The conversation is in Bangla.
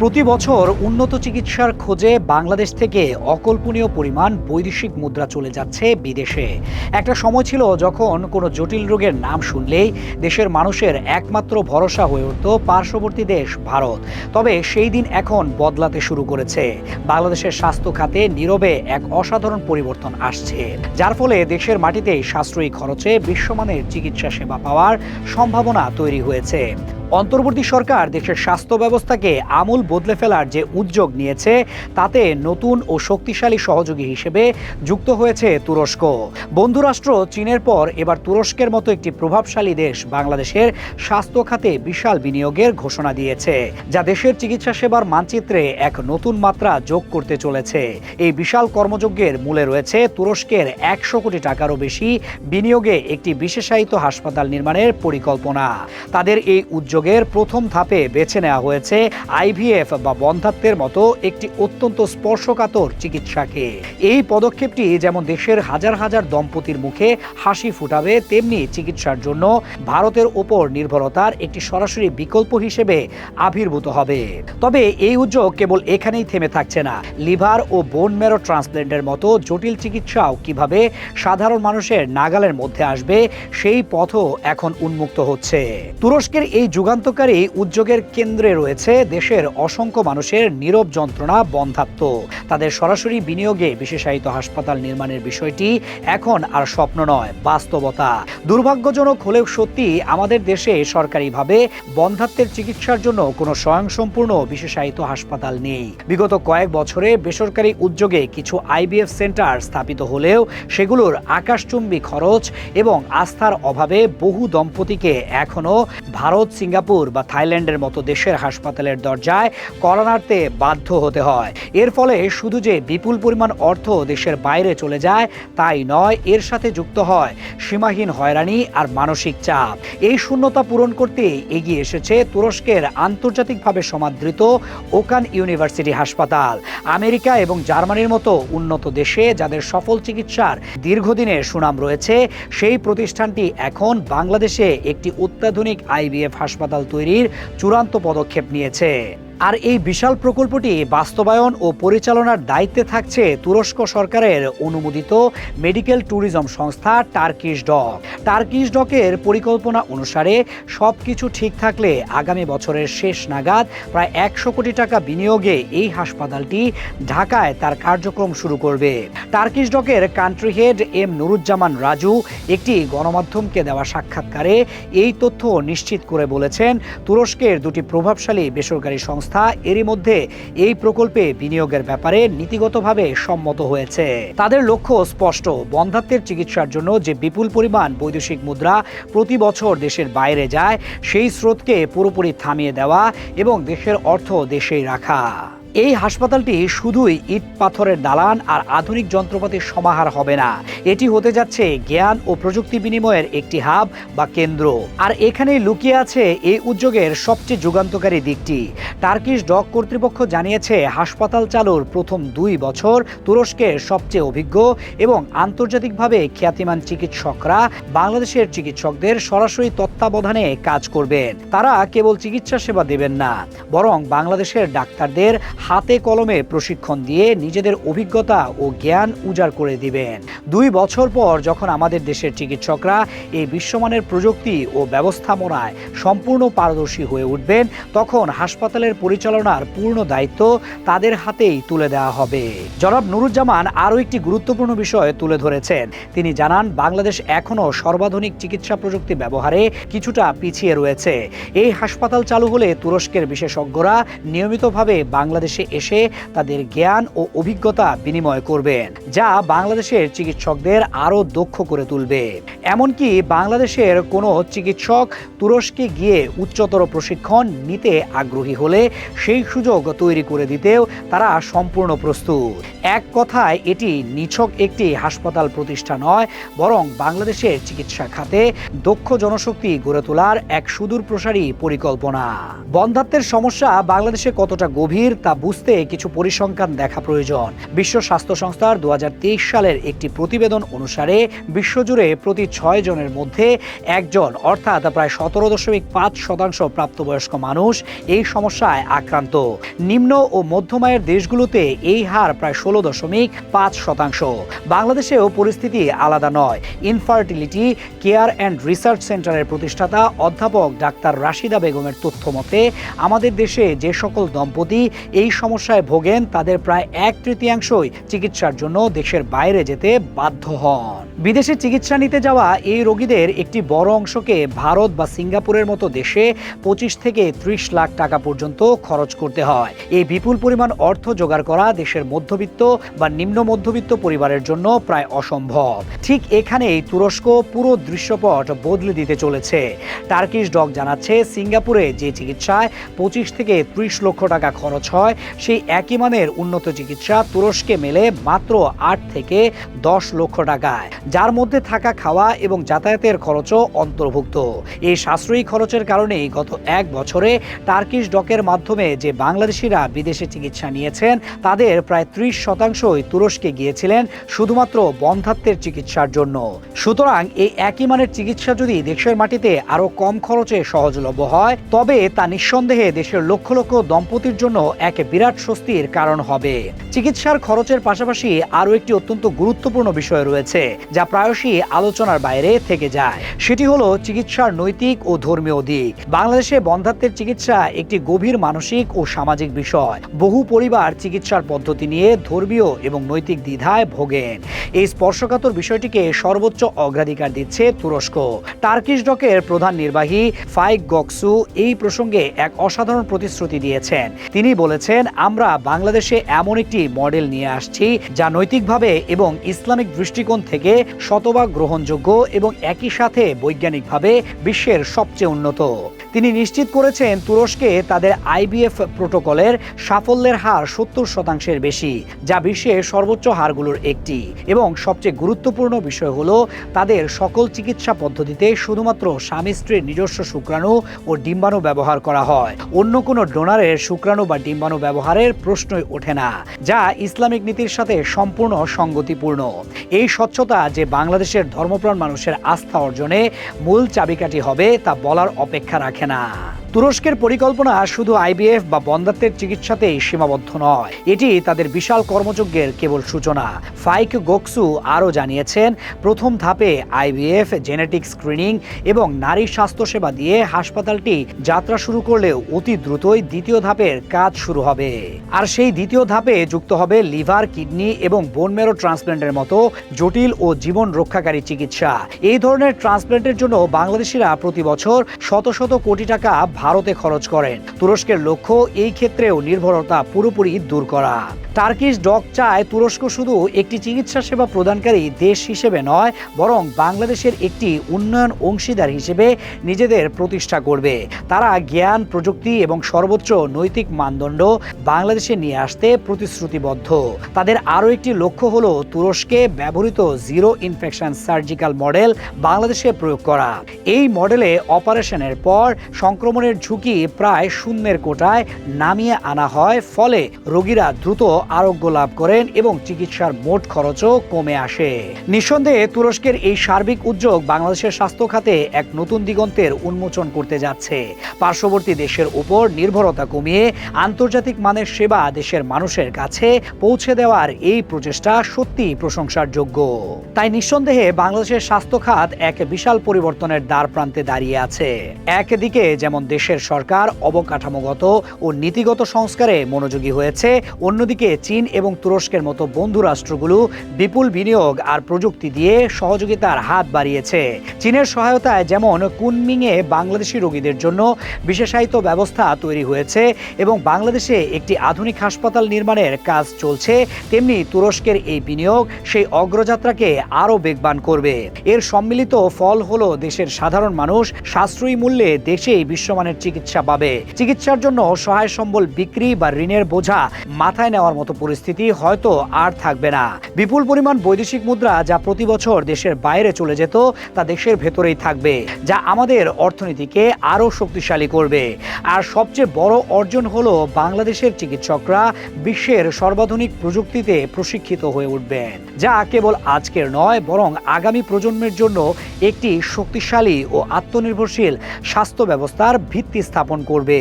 প্রতি বছর উন্নত চিকিৎসার খোঁজে বাংলাদেশ থেকে অকল্পনীয় পরিমাণ বৈদেশিক মুদ্রা চলে যাচ্ছে বিদেশে। একটা সময় ছিল যখন কোনো জটিল রোগের নাম শুনলেই দেশের মানুষের একমাত্র ভরসা হয়ে উঠত পার্শ্ববর্তী দেশ ভারত। তবে সেই দিন এখন বদলাতে শুরু করেছে। বাংলাদেশের স্বাস্থ্য খাতে নীরবে এক অসাধারণ পরিবর্তন আসছে, যার ফলে দেশের মাটিতে সাশ্রয়ী খরচে বিশ্বমানের চিকিৎসা সেবা পাওয়ার সম্ভাবনা তৈরি হয়েছে। অন্তর্বর্তী সরকার দেশের স্বাস্থ্য ব্যবস্থাকে আমূল বদলে ফেলার যে উদ্যোগ নিয়েছে, তাতে নতুন ও শক্তিশালী সহযোগী হিসেবে যুক্ত হয়েছে তুরস্ক। বন্ধুরাষ্ট্র চীনের পর এবার তুরস্কের মতো একটি প্রভাবশালী দেশ বাংলাদেশের স্বাস্থ্য খাতে বিশাল বিনিয়োগের ঘোষণা দিয়েছে, যা দেশের চিকিৎসা সেবার মানচিত্রে এক নতুন মাত্রা যোগ করতে চলেছে। এই বিশাল কর্মযজ্ঞের মূলে রয়েছে তুরস্কের একশো কোটি টাকারও বেশি বিনিয়োগে একটি বিশেষায়িত হাসপাতাল নির্মাণের পরিকল্পনা। তাদের এই উদ্যোগের প্রথম ধাপে বেছে নেওয়া হয়েছে আইভিএফ বা বন্ধাত্বের মতো একটি অত্যন্ত স্পর্শকাতর চিকিৎসাকে। এই পদক্ষেপটি যেমন দেশের হাজার হাজার দম্পতির মুখে হাসি ফুটাবে, তেমনি চিকিৎসার জন্য ভারতের ওপর নির্ভরতার একটি সরাসরি বিকল্প হিসেবে আবির্ভূত হবে। তবে এই উদ্যোগ কেবল এখানেই থেমে থাকছে না। লিভার ও বোন মেরো ট্রান্সপ্ল্যান্টের মতো জটিল চিকিৎসাও কীভাবে সাধারণ মানুষের নাগালের মধ্যে আসবে, সেই পথও এখন উন্মুক্ত হচ্ছে। তুরস্কের এই যুগান্তকারী উদ্যোগের কেন্দ্রে রয়েছে দেশের অসংখ্য মানুষের নীরব যন্ত্রণা, বন্ধাত্ম। তাদের সরাসরি বিনিয়োগে বিশেষায়িত হাসপাতাল নির্মাণের বিষয়টি এখন আর স্বপ্ন নয়, বাস্তবতা। দুর্ভাগ্যজনক হলেও সত্যি আমাদের দেশে সরকারিভাবে বন্ধাত্বের চিকিৎসার জন্য কোনো স্বয়ংসম্পূর্ণ বিশেষায়িত হাসপাতাল নেই। বিগত কয়েক বছরে বেসরকারি উদ্যোগে কিছু আইবিএফ সেন্টার স্থাপিত হলেও সেগুলোর আকাশচুম্বী খরচ এবং আস্থার অভাবে বহু দম্পতিকে এখনও ভারত, সিঙ্গাপুর বা থাইল্যান্ডের মতো দেশের হাসপাতালের দরজায় করোনাতে বাধ্য হতে হয়। এর ফলে শুধু যে বিপুল পরিমাণ অর্থ দেশের বাইরে চলে যায়, তাই নয়, এর সাথে যুক্ত হয় সীমাহীন হয়রানি আর মানসিক চাপ। এই শূন্যতা পূরণ করতে এগিয়ে এসেছে তুরস্কের আন্তর্জাতিকভাবে সমাদৃত ওকান ইউনিভার্সিটি হাসপাতাল। আমেরিকা এবং জার্মানির মতো উন্নত দেশে যাদের সফল চিকিৎসার দীর্ঘদিনের সুনাম রয়েছে, সেই প্রতিষ্ঠানটি এখন বাংলাদেশে একটি অত্যাধুনিক আইভিএফ হাসপাতাল তৈরির চূড়ান্ত পদক্ষেপ নিয়েছে। আর এই বিশাল প্রকল্পটি বাস্তবায়ন ও পরিচালনার দায়িত্বে থাকছে তুরস্ক সরকারের অনুমোদিত মেডিকেল ট্যুরিজম সংস্থা টার্কিশ ডক টার্কিশ ডকের পরিকল্পনা অনুসারে সব কিছু ঠিক থাকলে আগামী বছরের শেষ নাগাদ প্রায় একশো কোটি টাকা বিনিয়োগে এই হাসপাতালটি ঢাকায় তার কার্যক্রম শুরু করবে। Turkish ডকের country head M Nuruzzaman Raju একটি গণমাধ্যমকে দেওয়া সাক্ষাৎকারে এই তথ্য নিশ্চিত করে বলেছেন, তুরস্কের দুটি প্রভাবশালী বেসরকারি সংস্থা এরই মধ্যে এই প্রকল্পে বিনিয়োগের ব্যাপারে নীতিগতভাবে সম্মত হয়েছে। তাদের লক্ষ্য স্পষ্ট বন্ধাত্বের চিকিৎসার জন্য যে বিপুল পরিমাণ বৈদেশিক মুদ্রা প্রতি বছর দেশের বাইরে যায়, সেই স্রোতকে পুরোপুরি থামিয়ে দেওয়া এবং দেশের অর্থ দেশেই রাখা। এই হাসপাতালটি শুধুই ইট পাথরের দালান আর আধুনিক যন্ত্রপাতির সমাহার হবে না। এটি হতে যাচ্ছে জ্ঞান ও প্রযুক্তি বিনিময়ের একটি হাব বা কেন্দ্র। আর এখানেই লুকিয়ে আছে এই উদ্যোগের সবচেয়ে যুগান্তকারী দিকটি। টার্কিশ ডক কর্তৃপক্ষ জানিয়েছে, হাসপাতাল চালুর প্রথম দুই বছর তুরস্কের সবচেয়ে অভিজ্ঞ এবং আন্তর্জাতিকভাবে খ্যাতিমান চিকিৎসকরা বাংলাদেশের চিকিৎসকদের সরাসরি তত্ত্বাবধানে কাজ করবেন। তারা কেবল চিকিৎসা সেবা দেবেন না, বরং বাংলাদেশের ডাক্তারদের হাতে কলমে প্রশিক্ষণ দিয়ে নিজেদের অভিজ্ঞতা ও জ্ঞান উজাড় করে দিবেন। দুই বছর পর যখন আমাদের দেশের চিকিৎসকরা এই বিশ্বমানের প্রযুক্তি ও ব্যবস্থাপনায় সম্পূর্ণ পারদর্শী হয়ে উঠবেন, তখন হাসপাতালের পরিচালনার পূর্ণ দায়িত্ব তাদের হাতেই তুলে দেওয়া হবে। জনাব নুরুজ্জামান আরও একটি গুরুত্বপূর্ণ বিষয় তুলে ধরেছেন। তিনি জানান, বাংলাদেশ এখনও সর্বাধুনিক চিকিৎসা প্রযুক্তি ব্যবহারে কিছুটা পিছিয়ে রয়েছে। এই হাসপাতাল চালু হলে তুরস্কের বিশেষজ্ঞরা নিয়মিতভাবে বাংলাদেশে এসে তাদের জ্ঞান ও অভিজ্ঞতা বিনিময় করবেন, যা বাংলাদেশের চিকিৎসকদের আরও দক্ষ করে তুলবে। এমনকি বাংলাদেশের কোনো চিকিৎসক তুরস্কে গিয়ে উচ্চতর প্রশিক্ষণ নিতে আগ্রহী হলে সেই সুযোগ তৈরি করে দিতেও তারা সম্পূর্ণ প্রস্তুত। এক কথায়, এটি নিছক একটি হাসপাতাল প্রতিষ্ঠা নয়, বরং বাংলাদেশের চিকিৎসা খাতে দক্ষ জনশক্তি গড়ে তোলার এক সুদূর প্রসারী পরিকল্পনা। বন্ধাত্বের সমস্যা বাংলাদেশে কতটা গভীর তা বুঝতে কিছু পরিসংখ্যান দেখা প্রয়োজন। বিশ্ব স্বাস্থ্য সংস্থার দু হাজার তেইশ সালের একটি প্রতিবেদন অনুসারে বিশ্বজুড়ে প্রতি ছয় জনের মধ্যে একজন, অর্থাৎ প্রায় সতেরো দশমিক পাঁচ শতাংশ প্রাপ্তবয়স্ক মানুষ এই সমস্যায় আক্রান্ত। নিম্ন ও মধ্যমায়ের দেশগুলোতে এই হার প্রায় ষোলো দশমিক পাঁচ শতাংশ। বাংলাদেশেও পরিস্থিতি আলাদা নয়। ইনফার্টিলিটি কেয়ার অ্যান্ড রিসার্চ সেন্টারের প্রতিষ্ঠাতা অধ্যাপক ডাক্তার রাশিদা বেগমের তথ্য মতে, আমাদের দেশে যে সকল দম্পতি এই সমস্যায় ভোগেন তাদের প্রায় এক তৃতীয়াংশই চিকিৎসার জন্য দেশের বাইরে যেতে বাধ্য হন। বিদেশে চিকিৎসা নিতে যাওয়া এই রোগীদের একটি বড় অংশকে ভারত বা সিঙ্গাপুরের মতো দেশে পঁচিশ থেকে ত্রিশ লাখ টাকা পর্যন্ত খরচ করতে হয়। এই বিপুল পরিমাণ অর্থ জোগাড় করা দেশের মধ্যবিত্ত বা নিম্ন মধ্যবিত্ত পরিবারের জন্য প্রায় অসম্ভব। ঠিক এখানেই তুরস্ক পুরো দৃশ্যপট বদলে দিতে চলেছে। টার্কিশ ডগ জানাচ্ছে, সিঙ্গাপুরে যে চিকিৎসায় পঁচিশ থেকে ত্রিশ লক্ষ টাকা খরচ হয়, সেই একই মানের উন্নত চিকিৎসা তুরস্কে মেলে মাত্র আট থেকে দশ লক্ষ টাকায়। যার মধ্যে থাকা খাওয়া এবং যাতায়াতের খরচও অন্তর্ভুক্ত। এই সাশ্রয়ী খরচের কারণেই গত এক বছরে টার্কিশ ডকের মাধ্যমে যে বাংলাদেশিরা বিদেশে চিকিৎসা নিয়েছেন, তাদের প্রায় ত্রিশ শতাংশই তুরস্কে গিয়েছিলেন শুধুমাত্র বন্ধাত্বের চিকিৎসার জন্য। সুতরাং এই একই মানের চিকিৎসা যদি দেশের মাটিতে আরও কম খরচে সহজলভ্য হয়, তবে তা নিঃসন্দেহে দেশের লক্ষ লক্ষ দম্পতির জন্য এক বিরাট স্বস্তির কারণ হবে। চিকিৎসার খরচের পাশাপাশি আরও একটি অত্যন্ত গুরুত্বপূর্ণ বিষয় রয়েছে, যা প্রায়শই আলোচনার বাইরে থেকে যায়। সেটি হলো চিকিৎসার নৈতিক ও ধর্মীয় দিক। বাংলাদেশে বন্ধাত্বের চিকিৎসা একটি গভীর মানসিক ও সামাজিক বিষয়। বহু পরিবার চিকিৎসার পদ্ধতি নিয়ে ধর্মীয় এবং নৈতিক দ্বিধায় ভোগেন। এই স্পর্শকাতর বিষয়টিকে সর্বোচ্চ অগ্রাধিকার দিচ্ছে তুরস্ক। টার্কিশ ডকের প্রধান নির্বাহী ফাইক গকসু এই প্রসঙ্গে এক অসাধারণ প্রতিশ্রুতি দিয়েছেন। তিনি বলেছেন, আমরা বাংলাদেশে এমন একটি মডেল নিয়ে আসছি যা নৈতিকভাবে এবং ইসলামিক দৃষ্টিকোণ থেকে শতভাগ গ্রহণযোগ্য এবং একই সাথে বৈজ্ঞানিকভাবে বিশ্বের সবচেয়ে উন্নত। তিনি নিশ্চিত করেছেন তুরস্কে তাদের আইবিএফ প্রোটোকলের সাফল্যের হার সত্তর শতাংশের বেশি, যা বিশ্বের সর্বোচ্চ হারগুলোর একটি। এবং সবচেয়ে গুরুত্বপূর্ণ বিষয় হলো তাদের সকল চিকিৎসা পদ্ধতিতে শুধুমাত্র স্বামী স্ত্রীর নিজস্ব শুক্রাণু ও ডিম্বাণু ব্যবহার করা হয়। অন্য কোনো ডোনারের শুক্রাণু বা ডিম্বাণু ব্যবহারের প্রশ্নই ওঠে না, যা ইসলামিক নীতির সাথে সম্পূর্ণ সঙ্গতিপূর্ণ। এই স্বচ্ছতা যে বাংলাদেশের ধর্মপ্রাণ মানুষের আস্থা অর্জনে মূল চাবিকাঠি হবে তা বলার অপেক্ষা রাখে না। তুরস্কের পরিকল্পনা শুধু আইবিএফ বা বন্ধাত্বের চিকিৎসাতেই সীমাবদ্ধ নয়। এটি তাদের বিশাল কর্মযজ্ঞের কেবল সূচনা। ফাইক গোকসু আরও জানিয়েছেন, প্রথম ধাপে আইবিএফ জেনেটিক স্ক্রিনিং এবং নারী স্বাস্থ্যসেবা দিয়ে হাসপাতালটি যাত্রা শুরু করলেও অতি দ্রুতই দ্বিতীয় ধাপের কাজ শুরু হবে। আর সেই দ্বিতীয় ধাপে যুক্ত হবে লিভার, কিডনি এবং বোন মেরো ট্রান্সপ্ল্যান্টের মতো জটিল ও জীবন রক্ষাকারী চিকিৎসা। এই ধরনের ট্রান্সপ্ল্যান্টের জন্য বাংলাদেশিরা প্রতি বছর শত শত কোটি টাকা ভারতে খরচ করেন। তুরস্কের লক্ষ্য এই ক্ষেত্রেও নির্ভরতা পুরোপুরি দূর করা। টার্কিশ ডক চায় তুরস্ক শুধু একটি চিকিৎসা সেবা প্রদানকারী দেশ হিসেবে নয়, বরং বাংলাদেশের একটি উন্নয়ন অংশীদার হিসেবে নিজেদের প্রতিষ্ঠা করবে। তারা জ্ঞান, প্রযুক্তি এবং সর্বোচ্চ নৈতিক মানদণ্ড বাংলাদেশে নিয়ে আসতে প্রতিশ্রুতিবদ্ধ। তাদের আরও একটি লক্ষ্য হল তুরস্কে ব্যবহৃত জিরো ইনফেকশন সার্জিক্যাল মডেল বাংলাদেশে প্রয়োগ করা। এই মডেলে অপারেশনের পর সংক্রমণের ঝুঁকি প্রায় শূন্যের কোটায় নামিয়ে আনা হয়। ফলে রোগীরা দ্রুত আরোগ্য লাভ করেন এবং চিকিৎসার মোট খরচও কমে আসে। নিঃসন্দেহে তুরস্কের এই সার্বিক উদ্যোগ বাংলাদেশের স্বাস্থ্য খাতে এক নতুন দিগন্তের উন্মোচন করতে যাচ্ছে। পার্শ্ববর্তী দেশের উপর নির্ভরতা কমিয়ে আন্তর্জাতিক মানের সেবা দেশের মানুষের কাছে পৌঁছে দেওয়ার এই প্রচেষ্টা সত্যি প্রশংসার যোগ্য তাই নিঃসন্দেহে বাংলাদেশের স্বাস্থ্য খাত এক বিশাল পরিবর্তনের দ্বার প্রান্তে দাঁড়িয়ে আছে। একদিকে যেমন দেশের সরকার অবকাঠামোগত ও নীতিগত সংস্কারে মনোযোগী হয়েছে। অন্যদিকে চীন এবং তুরস্কের মতো বন্ধু রাষ্ট্রগুলো বিপুল বিনিয়োগ আর প্রযুক্তি দিয়ে সহযোগিতার হাত বাড়িয়েছে। চীনের সহায়তায় যেমন কুনমিংয়ে বাংলাদেশি রোগীদের জন্য বিশেষায়িত ব্যবস্থা তৈরি হয়েছে এবং বাংলাদেশে একটি আধুনিক হাসপাতাল নির্মাণের কাজ চলছে, তেমনি তুরস্কের এই বিনিয়োগ সেই অগ্রযাত্রাকে আরও বেগবান করবে। এর সম্মিলিত ফল হলো দেশের সাধারণ মানুষ, সাশ্রয়ী মূল্যে দেশেই বিশ্বমানের ধরনের চিকিৎসা পাবে। চিকিৎসার জন্য সহায় সম্বল বিক্রি বা ঋণের বোঝা মাথায় নেওয়ার মতো পরিস্থিতি হয়তো আর থাকবে না। বিপুল পরিমাণ বৈদেশিক মুদ্রা যা প্রতি বছর দেশের বাইরে চলে যেত, তা দেশের ভেতরেই থাকবে, যা আমাদের অর্থনীতিকে আরও শক্তিশালী করবে। আর সবচেয়ে বড় অর্জন হলো বাংলাদেশের চিকিৎসকরা বিশ্বের সর্বাধুনিক প্রযুক্তিতে প্রশিক্ষিত হয়ে উঠবেন, যা কেবল আজকের নয়, বরং আগামী প্রজন্মের জন্য একটি শক্তিশালী ও আত্মনির্ভরশীল স্বাস্থ্য ব্যবস্থার ভিত্তি স্থাপন করবে।